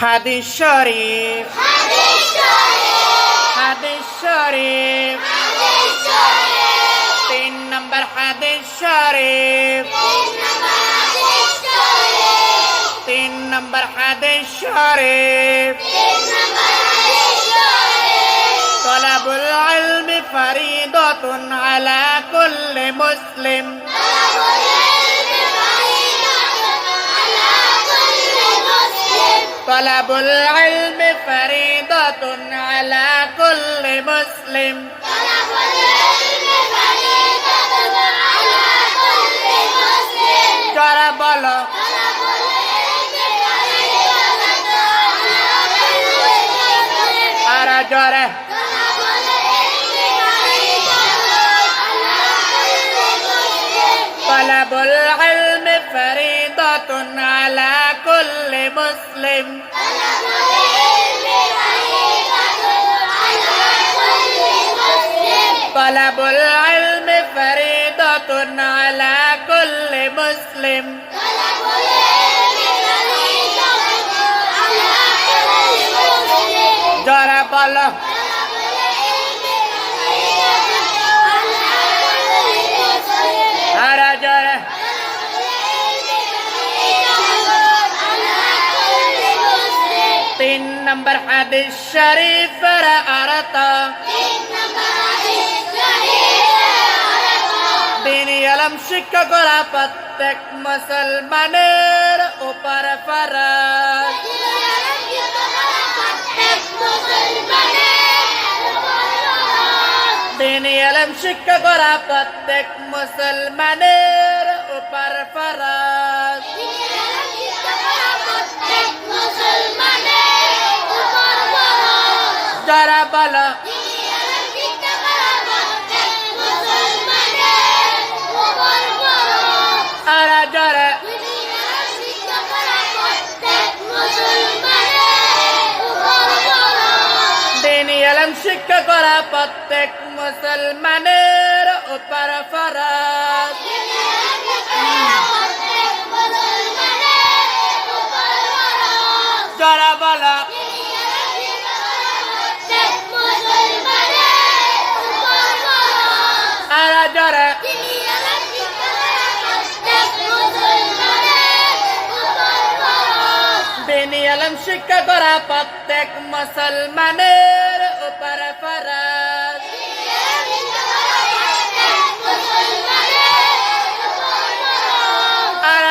হাদিস শরীফ হাদিস শরীফ তিন নম্বর হাদিস শরীফ তিন নম্বর হাদিস শরীফ طلب العلم فريضة على كل مسلم طلب العلم فريضة على كل مسلم. طلب العلم فريضة على كل مسلم. طلب العلم فريضة على كل مسلم. طلب العلم فريضة على كل مسلم طلب العلم فريضة على كل مسلم ضرب الله নম্বর হাদিস শরীফ আরত। দিনী আলম শিক্ষা করা প্রত্যেক মুসলমানের উপর ফরজ। দিনী আলম শিক্ষা করা প্রত্যেক মুসলমানের উপর ফরজ। যারা বলো। আর যারা দিনী আলম শিক্ষা করা প্রত্যেক মুসলমানের উপর ফরজ। আলম শিক্ষা করা প্রত্যেক মুসলমানের উপরে ফরাজ। আর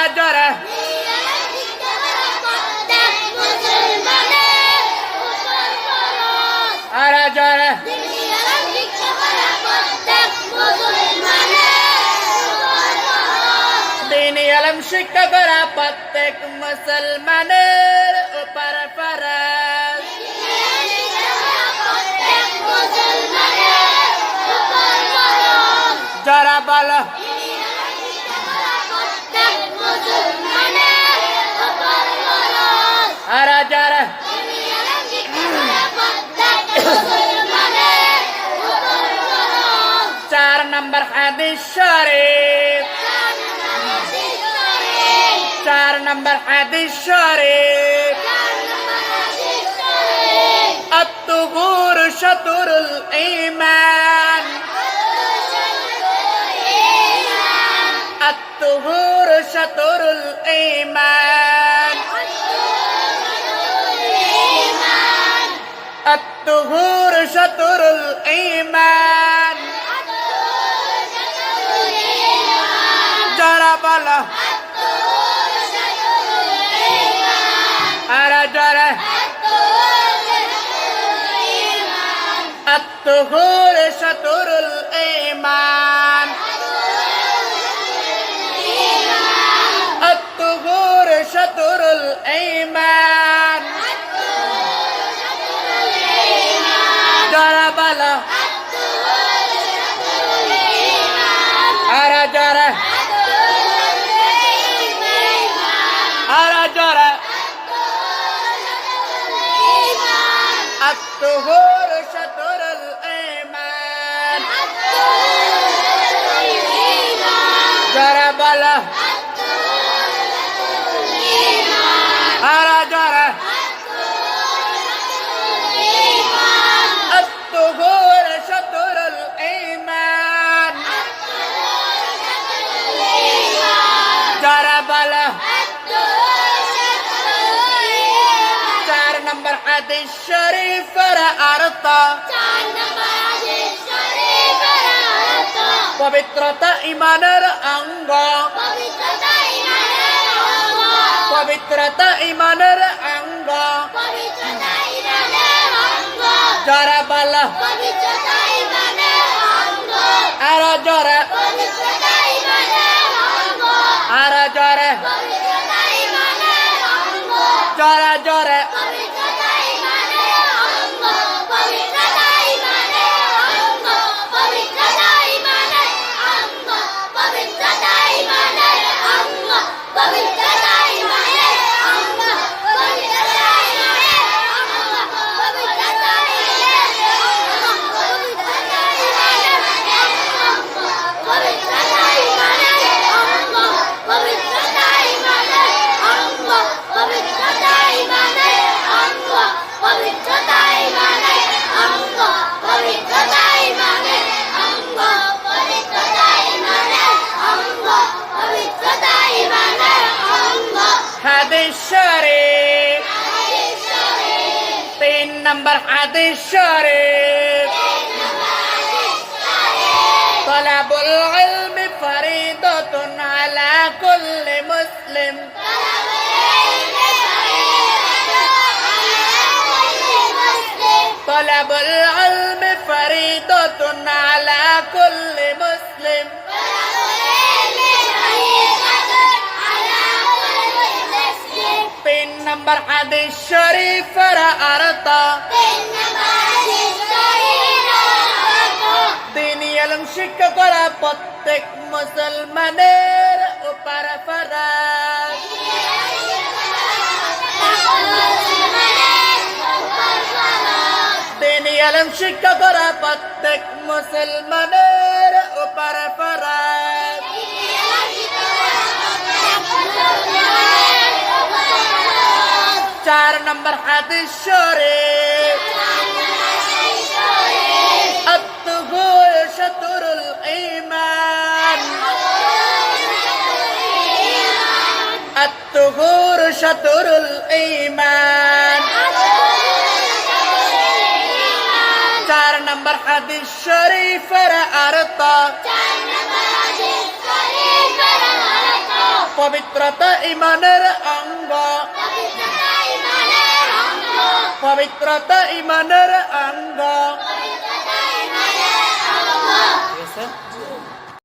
শিক্ষা করা প্রত্যেক মুসলমানের উপর ফরজ। যারা বলো আর যারা চার নম্বর হাদিস শরীফ। চার নম্বর হাদিস শরীফ الطهور شطر الإيمان الطهور شطر الإيمان الطهور شطر الإيمان الطهور شطر الإيمان الطهور شطر الإيمان ضرب له أرى جرى أرى جرى الطهور أقبله أرجله الطهور شطر الإيمان ضرب له شهر نمبر حديث شريف رأى পবিত্রতা ইমানের অঙ্গ। পবিত্রতা ইমানের অঙ্গ। জরা বল। আর জরে। আর জরে জরা। নম্বর হাদিস শরীফ طلب العلم فريضة على كل مسلم طلب العلم فريضة على كل مسلم নম্বর হাদিস শরীফের অর্থ দিন এলম শিক্ষা করা প্রত্যেক মুসলমানের উপর দিন এলম শিক্ষা করা প্রত্যেক মুসলমানের উপর চার নম্বর হাদিস শরীফ الطهور شطر الإيمان الطهور شطر الإيمان চার নম্বর হাদিস শরীফের অর্থ পবিত্রতা ইমানের অঙ্গ পবিত্রতা ইমানের অঙ্গ.